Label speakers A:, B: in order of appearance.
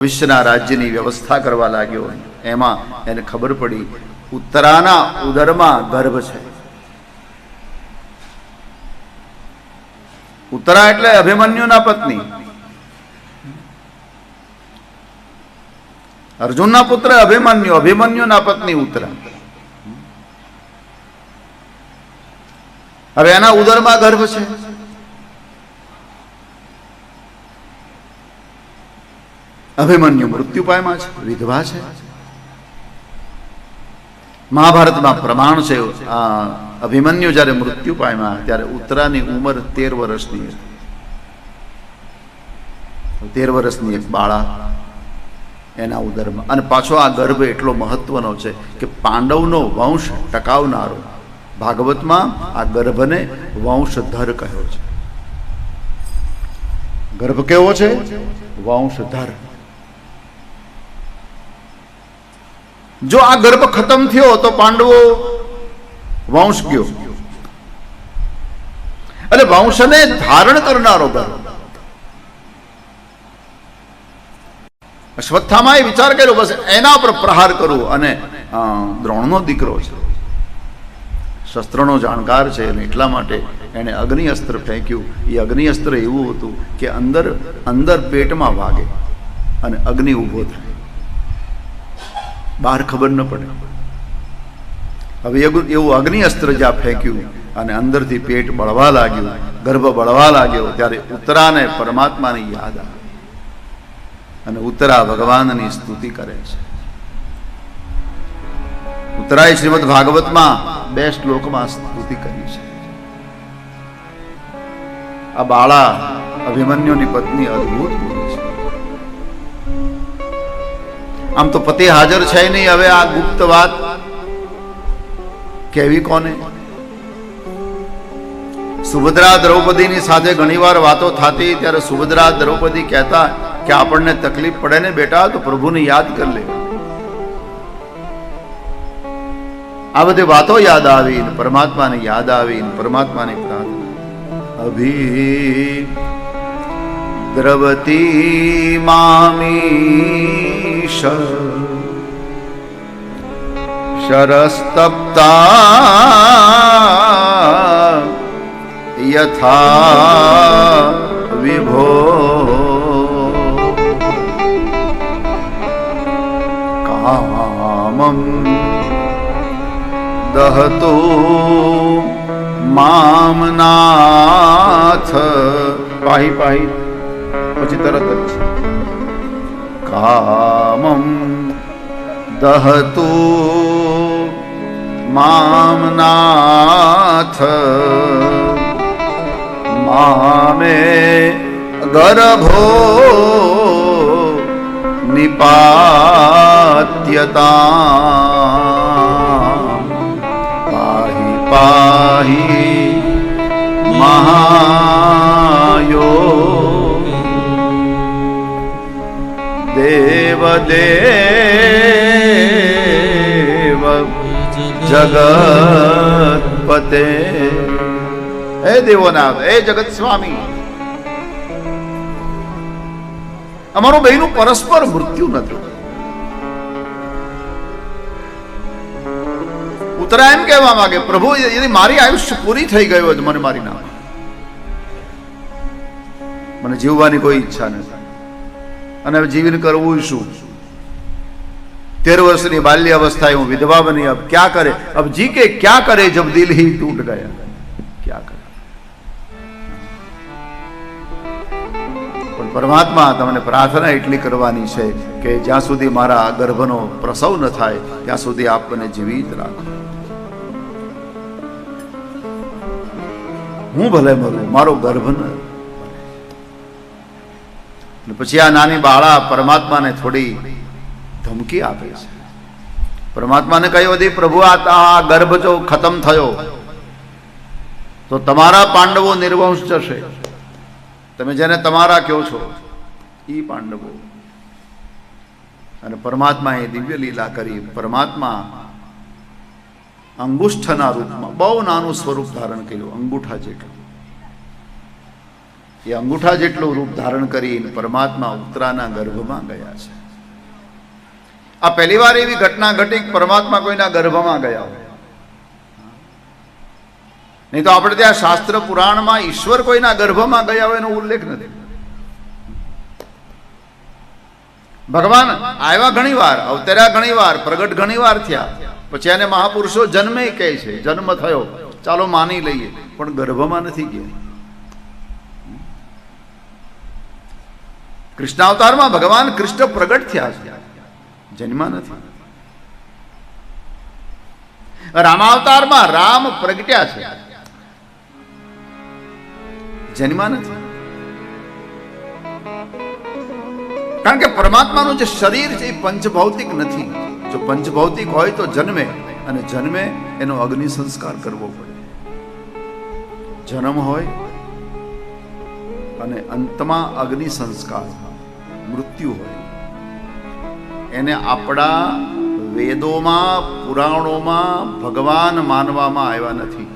A: ભવિષ્યના રાજ્યની વ્યવસ્થા કરવા લાગ્યો એમાં એને ખબર પડી, ઉત્તરાના ઉદરમાં ગર્ભ છે. ઉત્તરા એટલે અભિમન્યુના પત્ની. અર્જુનના પુત્ર અભિમન્યુ, અભિમન્યુના પત્ની ઉત્તરા. હવે એના ઉદરમાં ગર્ભ છે. અભિમન્યુ મૃત્યુ પામ્યા છે, વિધવા છે. મહાભારતમાં પ્રમાણ છે, આ અભિમન્યુ જ્યારે મૃત્યુ પામ્યા ત્યારે ઉત્તરાની ઉંમર તેર વર્ષની તેર વર્ષની એક બાળા એના ઉદરમાં. અને પાછો આ ગર્ભ એટલો મહત્વનો છે કે પાંડવનો વંશ ટકાવનારો. ભાગવતમાં આ ગર્ભને વંશધર કહ્યો છે. ગર્ભ કેવો છે? વંશધર. જો આ ગર્ભ ખતમ થયો તો પાંડવો વંશ ગયો. એટલે વંશને ધારણ કરનારો ગર્ભ. અશ્વત્થામાં એ વિચાર કર્યો, બસ એના પર પ્રહાર કરવો અને દ્રોણનો દીકરો છે. શસ્ત્રનો જાણકાર છે અને એટલા માટે એણે અગ્નિ અસ્ત્ર ફેંક્યું. એ અગ્નિ અસ્ત્ર એવું હતું કે અંદર અંદર પેટમાં વાગે અને અગ્નિ ઊભો થાય. બહાર ખબર ન પડે. હવે એવું અગ્નિ અસ્ત્ર જ્યાં ફેંક્યું અને અંદરથી પેટ બળવા લાગ્યું, ગર્ભ બળવા લાગ્યો, ત્યારે ઉત્તરાને પરમાત્માની યાદ આવે. અને ઉત્તરા ભગવાનની સ્તુતિ કરે છે. ઉત્તરાએ શ્રીમદ ભાગવતમાં બે શ્લોકમાં સ્તુતિ કરી છે. આ બાળા અભિમન્યુની પત્ની અદ્ભુત બોલી આમ તો પતિ હાજર છે નહીં, હવે આ ગુપ્ત વાત કેવી કોને? સુભદ્રા દ્રૌપદીની સાથે ઘણીવાર વાતો થતી, ત્યારે સુભદ્રા દ્રૌપદી કહેતા કે આપણને તકલીફ પડે ને બેટા, તો પ્રભુને યાદ કરી લે. આ બધી વાતો યાદ આવી પરમાત્માને યાદ આવી પરમાત્માની પ્રાર્થના. અભી દ્રવતી મામીશ शरस्तप्ता यथा विभो। कामं दहतो मामनाथ पाहि पाहि। पचितरतच તરત दहतु કામમ દહતો મામનાથ મામે ગર્ભો નિપાત્યતા પાહી પાહી દેવ જગતપતે હે દેવોના હે જગત સ્વામી અમારું બહેનું પરસ્પર મૃત્યુ નથી. ઉતરાય એમ કહેવા માંગે, પ્રભુ મારી આયુષ્ય પૂરી થઈ ગયું મને મારી નામ મને જીવવાની કોઈ ઈચ્છા નથી. અને જીવન કરવું શું? તેર વર્ષની બાલ્ય બાલ્યાવસ્થાએ હું વિધવા બની. અબ ક્યાં કરે? અબ જી કે ક્યાં કરે જબ દિલ હી તૂટ ગયા? ક્યાં કરે? પણ પરમાત્મા તમને પ્રાર્થના એટલી કરવાની છે કે જ્યાં સુધી મારા ગર્ભનો પ્રસવ ન થાય, ત્યાં સુધી આપ મને જીવિત રાખો. હું ભલે મરું, મારો ગર્ભ ન પછી આ નાની બાળા પરમાત્માને થોડી ધમકી આપે છે. પરમાત્માને કહ્યું હતી પ્રભુ, આ ગર્ભ જો ખતમ થયો, તો તમારા પાંડવો નિર્વંશ જશે. તમે જેને તમારા કહો છો એ પાંડવો. અને પરમાત્માએ દિવ્ય લીલા કરી, પરમાત્મા અંગુષ્ઠના રૂપમાં બહુ નાનું સ્વરૂપ ધારણ કર્યું, અંગૂઠા જેટલું એ અંગૂઠા જેટલું રૂપ ધારણ કરીને પરમાત્મા ઉત્તરાના ગર્ભમાં ગયા છે. આ પહેલી વાર એવી ઘટના ઘટી પરમાત્મા કોઈના ગર્ભમાં ગયા હોય. નહીં તો આપણે ત્યાં શાસ્ત્ર પુરાણમાં ઈશ્વર કોઈના ગર્ભમાં ગયા હોય એનો ઉલ્લેખ નથી. ભગવાન આવ્યા ઘણી વાર અવતર્યા ઘણી વાર પ્રગટ ઘણી વાર થયા. પછી એને મહાપુરુષો જન્મે કહે છે, જન્મ થયો. ચાલો માની લઈએ, પણ ગર્ભમાં નથી ગયા. કૃષ્ણાવતારમાં ભગવાન કૃષ્ણ પ્રગટ થયા છે. જન્મા નથી. રામાવતારમાં રામ પ્રગટ્યા છે. જન્મા નથી. કારણ કે પરમાત્માનું જે શરીર છે એ પંચભૌતિક નથી. જો પંચભૌતિક હોય તો જન્મે, અને જન્મે એનો અગ્નિ સંસ્કાર કરવો પડે. જન્મ હોય, અને અંતમાં અગ્નિ સંસ્કાર. મૃત્યુ હોય. એને આપણા વેદોમાં પુરાણોમાં ભગવાન માનવામાં આવ્યા નથી.